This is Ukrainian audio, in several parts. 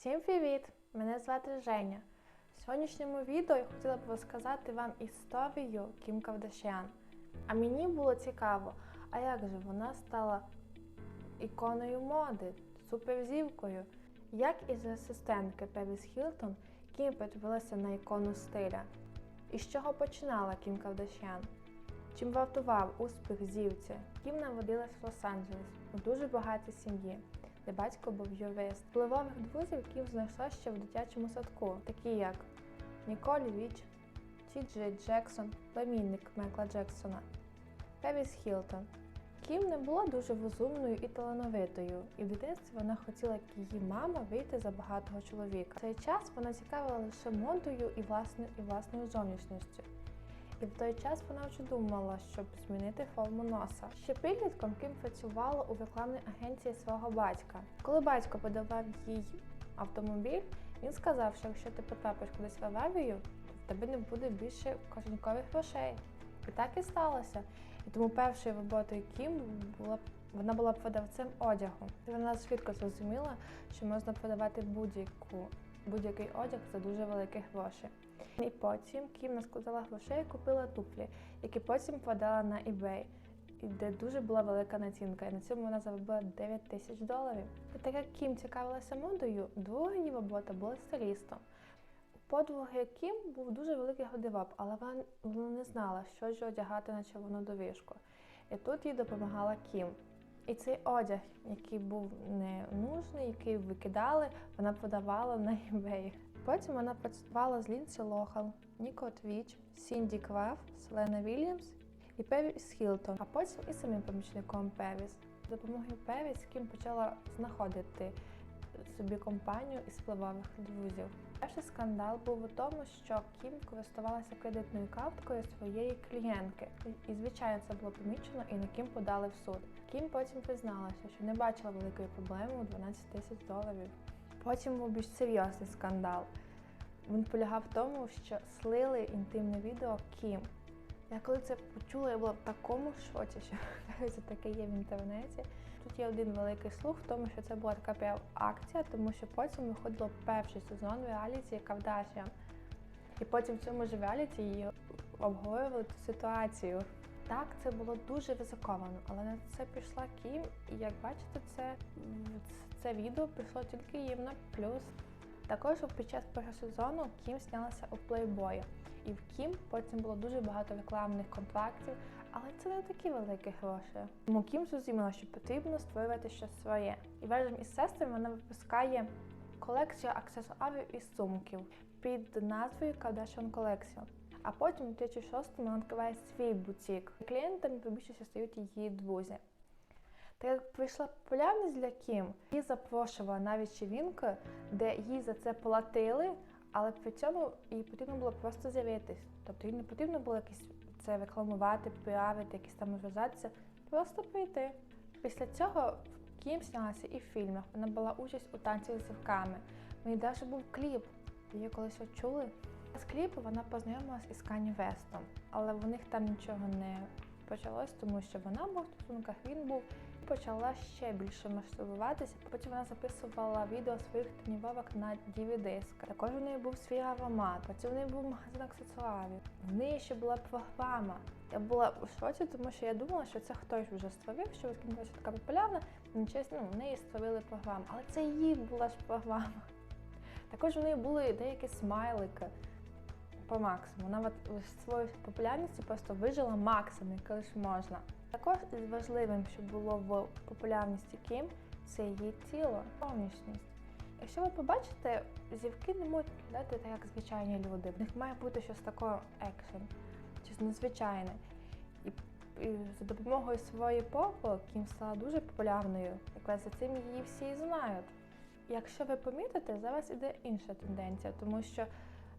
Всім привіт! Мене звати Женя. В сьогоднішньому відео я хотіла б розказати вам історію Кім Кардашян. А мені було цікаво, а як же вона стала іконою моди, суперзіркою? Як із асистентки Періс Хілтон Кім перетворилася на ікону стиля? І з чого починала Кім Кардашян? Чим вартував успіх зірці? Кім народилась в Лос-Анджелес у дуже багатій сім'ї, де батько був юрист. Впливових друзів Кім знайшла ще в дитячому садку, такі як Ніколь Віч, Ті Джей Джексон, племінник Майкла Джексона, Періс Хілтон. Кім не була дуже розумною і талановитою, і в дитинстві вона хотіла, як її мама, вийти за багатого чоловіка. В цей час вона цікавила лише модою і власною, і власною зовнішністю. І в той час вона вже думала, щоб змінити форму носа. Ще підлітком Кім працювала у рекламній агенції свого батька. Коли батько подавав їй автомобіль, він сказав, що якщо ти потрапиш кудись в аварію, то в тебе не буде більше кошенькових грошей. І так і сталося. І тому першою роботою Кім була вона була продавцем одягу. І вона швидко зрозуміла, що можна продавати будь-яку будь-який одяг за дуже великі гроші. І потім Кім наскладала грошей і купила туфлі, які потім продала на eBay, де дуже була велика націнка. І на цьому вона заробила 9 тисяч доларів. І так як Кім цікавилася модою, друга її робота була стилістом. У Кім був дуже великий гардероб, але вона, не знала, що ж одягати на червону доріжку. І тут їй допомагала Кім. І цей одяг, який був не нужний, який викидали, вона продавала на eBay. Потім вона працювала з Лінсі Лохал, Ніко Твіч, Сінді Краф, Селена Вільямс і Певіс Хілтон, а потім і самим помічником Певіс. За допомогою Певіс Кім почала знаходити собі компанію із впливових друзів. Перший скандал був у тому, що Кім користувалася кредитною карткою своєї клієнтки. І, звичайно, це було помічено, і на Кім подали в суд. Кім потім призналася, що не бачила великої проблеми у 12 тисяч доларів. Потім був більш серйозний скандал. Він полягав в тому, що слили інтимне відео Кім. Я коли це почула, я була в такому шоці, що це таке є в інтернеті. Тут є один великий слух в тому, що це була така акція, тому що потім виходило перший сезон реаліті Кавдашіан. І потім в цьому ж реаліті її обговорювали ту ситуацію. Так, це було дуже ризиковано, але на це пішла Кім, і як бачите, це, це відео пішло тільки їм на плюс. Також під час першого сезону Кім знялася у плейбої. І в Кім потім було дуже багато рекламних контрактів, але це не такі великі гроші. Тому Кім зрозуміла, що потрібно створювати щось своє. І разом із сестрами вона випускає колекцію аксесуарів і сумків під назвою Kardashian Collection. А потім у 2006 вона відкриває свій бутік. Клієнтами більшістю стають її друзі. Та як прийшла популярність для Кім, її запрошувала навіть човінки, де їй за це платили, але при цьому їй потрібно було просто з'явитись. Тобто їй не потрібно було якось це рекламувати, піарити, якісь там розважатися, просто прийти. Після цього Кім знялася і в фільмах. Вона була участь у танці з зірками. Неї навіть був кліп. Її колись чули. З кліпу вона познайомилась із Кані Вестом, але в них там нічого не почалось, тому що вона була в стосунках, він був і почала ще більше масштабуватися. Потім вона записувала відео своїх тренувок на DVD-диск. Також у неї був свій аромат, потім у неї був магазин аксесуарів. В неї ще була програма. Я була у шоці, тому що я думала, що це хтось вже створив, що вона така популярна. Ну, чесно, в неї створили програму, але це її була ж програма. Також у неї були деякі смайлики по максимуму. Вона в своїй популярності просто вижила максимум, коли ж можна. Також із важливим, що було в популярності Кім, це її тіло, зовнішність. Якщо ви побачите, зівки не можуть виглядати так, як звичайні люди. В них має бути щось таке екшен, щось незвичайне. І, і за допомогою своєї попи Кім стала дуже популярною. Якраз за цим її всі знають. Якщо ви помітите, зараз іде інша тенденція, тому що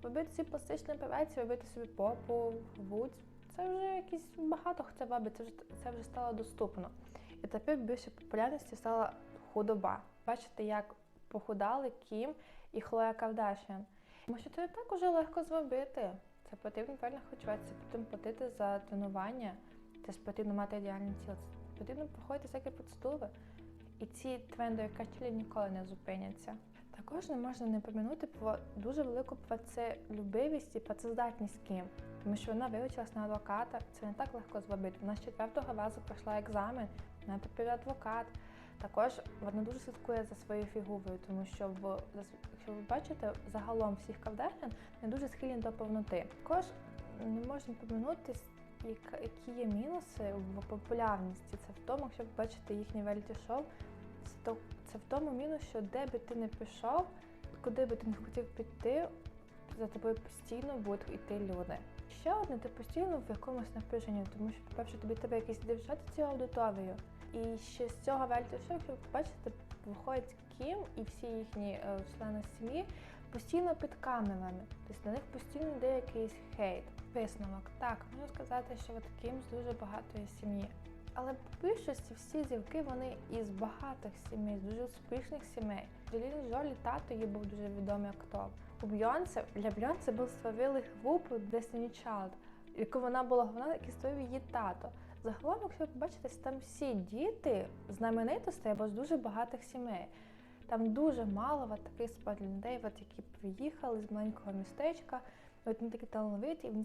робити ці пластичні операції, робити собі попу, грудь, це вже якісь багато хто робить, це вже це вже стало доступно. І тепер більше популярності стала худоба. Бачите, як похудали Кім і Хлоя Кардашян. Тому що це так уже легко зробити. Це потрібно правильно харчуватися, потрібно платити за тренування, це ж потрібно мати ідеальне тіло. Потрібно проходити всякі процедури. І ці трендові качелі ніколи не зупиняться. Також не можна не помінути про дуже велику працелюбивість і працездатність Кім, тому що вона вивчилась на адвоката. Це не так легко зробити. Вона з четвертого разу пройшла екзамен, вона тепер адвокат. Також вона дуже слідкує за своєю фігурою, тому що в якщо ви бачите, загалом всіх Кардашян не дуже схильні до повноти. Також не можна поминути, які є мінуси в популярності. Це в тому, якщо ви бачите їхнє реаліті-шоу, це то- це в тому мінус, що де би ти не пішов, куди би ти не хотів піти, за тобою постійно будуть йти люди. Ще одне, ти постійно в якомусь напряженні, тому що, по-перше, тобі треба якось дивчати цю аудиторію. І ще з цього якщо ви бачите, виходить Кім і всі їхні е, члени сім'ї постійно під камерами. Тобто на них постійно йде якийсь хейт. Висновок. Так, можу сказати, що от з дуже багатої сім'ї. Але по більшості всі зірки вони із багатих сімей, з дуже успішних сімей. Джоліна Жолі тато її був дуже відомий актор. У Бйонсе для Бйонсе був створили групу Destiny Child, яку вона була головна, який створив її тато. Загалом, якщо побачите, там всі діти знаменитостей або з дуже багатих сімей. Там дуже мало от таких справді людей, які приїхали з маленького містечка. От вони такі талановиті, і вони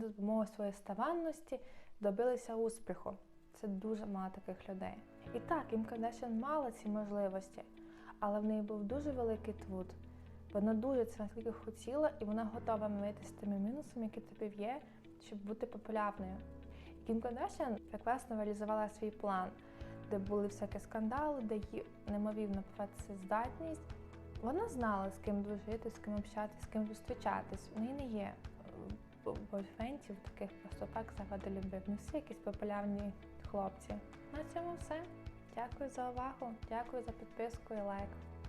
за допомогою своєї старанності добилися успіху. Це дуже мало таких людей. І так, Кім Кардашян мала ці можливості, але в неї був дуже великий труд. Вона дуже це наскільки хотіла, і вона готова миритися з тими мінусами, які тобі є, щоб бути популярною. Кім Кардашян прекрасно реалізувала свій план, де були всякі скандали, де її неймовірна працездатність. Вона знала, з ким дружити, з ким общатися, з ким зустрічатись. В неї не є е, бойфрендів, таких просто так заради любив. Не всі якісь популярні хлопці. На цьому все. Дякую за увагу, дякую за підписку і лайк.